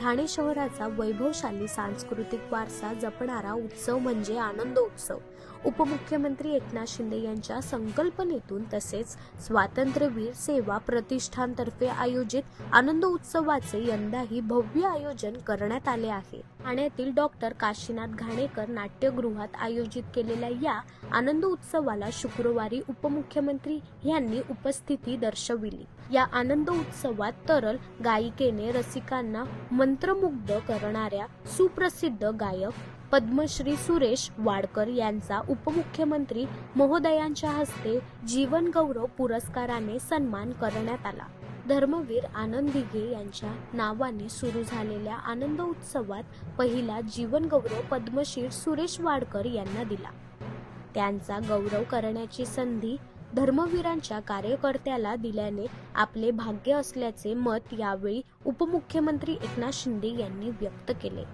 ठाणे शहराचा वैभवशाली सांस्कृतिक वारसा जपणारा उत्सव म्हणजे आनंद उत्सव उपमुख्यमंत्री एकनाथ शिंदे यांच्या संकल्पनेतून तसेच स्वातंत्र्यवीर सेवा प्रतिष्ठानतर्फे आयोजित आनंद उत्सवाचे यंदाही भव्य आयोजन करण्यात आले आहे. ठाण्यातील डॉक्टर काशीनाथ घाणेकर नाट्यगृहात आयोजित केलेल्या या आनंद उत्सवाला शुक्रवारी उपमुख्यमंत्री यांनी उपस्थिती दर्शविली. या आनंद उत्सवात तरल गायिकेने रसिकांना मंत्रमुग्ध करणाऱ्या सुप्रसिद्ध गायक पद्मश्री सुरेश वाडकर यांचा उपमुख्यमंत्री महोदयांच्या हस्ते जीवन गौरव पुरस्काराने सन्मान करण्यात आला. धर्मवीर आनंद दिघे यांच्या नावाने सुरू झालेल्या आनंद उत्सवात पहिला जीवन गौरव पद्मश्री सुरेश वाडकर यांना दिला. त्यांचा गौरव करण्याची संधी धर्मवीरांच्या कार्यकर्त्याला दिल्याने आपले भाग्य असल्याचे मत यावेळी उपमुख्यमंत्री एकनाथ शिंदे यांनी व्यक्त केले.